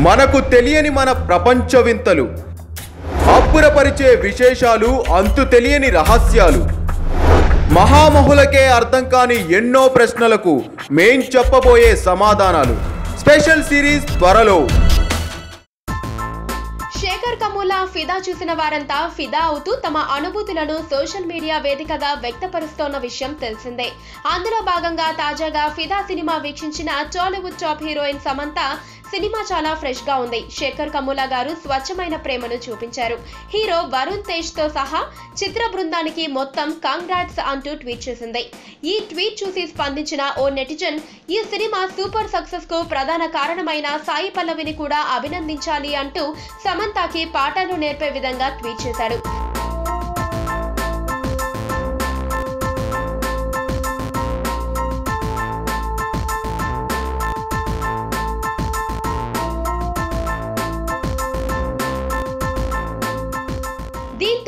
మనకు తెలియని మన ప్రపంచ వింతలు. అబ్బురపరిచే విశేషాలు అంతు తెలియని రహస్యాలు. మహామహులకే అర్థం కాని ఎన్నో ప్రశ్నలకు మేం చెప్పబోయే సమాధానాలు. స్పెషల్ సిరీస్ త్వరలో. శేఖర్ కమూలా ఫిదా చూసిన వారంతా ఫిదా అవుతూ తమ అనుభూతులను సోషల్ మీడియా వేదికగా వ్యక్తపరుస్తోన్న విషయం తెలిసిందే. అందులో భాగంగా తాజాగా Fidaa cinema వీక్షించిన Tollywood top heroine Samantha cinema చాలా ఫ్రెష్గా ఉంది. శేఖర్ కమూల గారు స్వచ్ఛమైన ప్రేమను చూపించారు. హీరో వరుణ్ తేజ్తో సహా చిత్ర బృందానికి మొత్తం కాంగ్రాట్స్ అంటూ ట్వీట్ చేసింది. ఈ ట్వీట్ చూసి స్పందించిన ఓ నెటిజన్ ఈ సినిమా సూపర్ సక్సెస్కు ప్రధాన కారణమైన సాయి పల్లవిని కూడా అభినందించాలి అంటూ సమంతకి పాటలు నేర్పే విధంగా ట్వీట్ చేశాడు.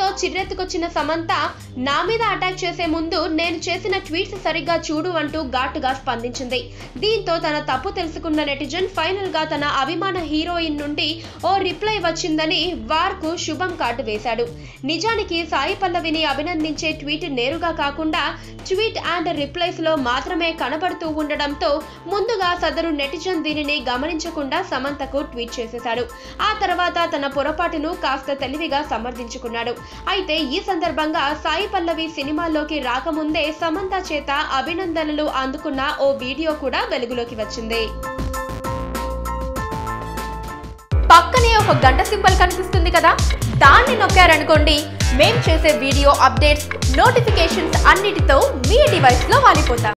తో చిర్రెత్తుకొచ్చిన సమంత నా మీద అటాక్ చేసే ముందు నేను చేసిన ట్వీట్స్ సరిగ్గా చూడు అంటూ ఘాటుగా స్పందించింది. దీంతో తన తప్పు తెలుసుకున్న నెటిజన్ ఫైనల్గా తన అభిమాన హీరోయిన్ నుండి ఓ రిప్లై వచ్చిందని వార్కు శుభం కార్డు వేశాడు. నిజానికి సాయి పల్లవిని అభినందించే ట్వీట్ నేరుగా కాకుండా ట్వీట్ అండ్ రిప్లైస్లో మాత్రమే కనబడుతూ ఉండడంతో ముందుగా సదరు నెటిజన్ దీనిని గమనించకుండా సమంతకు ట్వీట్ చేసేశాడు. ఆ తర్వాత తన పొరపాటును కాస్త తెలివిగా సమర్థించుకున్నాడు. అయితే ఈ సందర్భంగా సాయి పల్లవి సినిమాల్లోకి రాకముందే సమంత చేత అభినందనలు అందుకున్న ఓ వీడియో కూడా వెలుగులోకి వచ్చింది. పక్కనే ఒక గంట సింబల్ కనిపిస్తుంది కదా? దాన్ని నొక్కారనుకోండి మేం చేసే వీడియో అప్డేట్స్ నోటిఫికేషన్స్ అన్నిటితో మీ డివైస్లో వాలిపోతాం.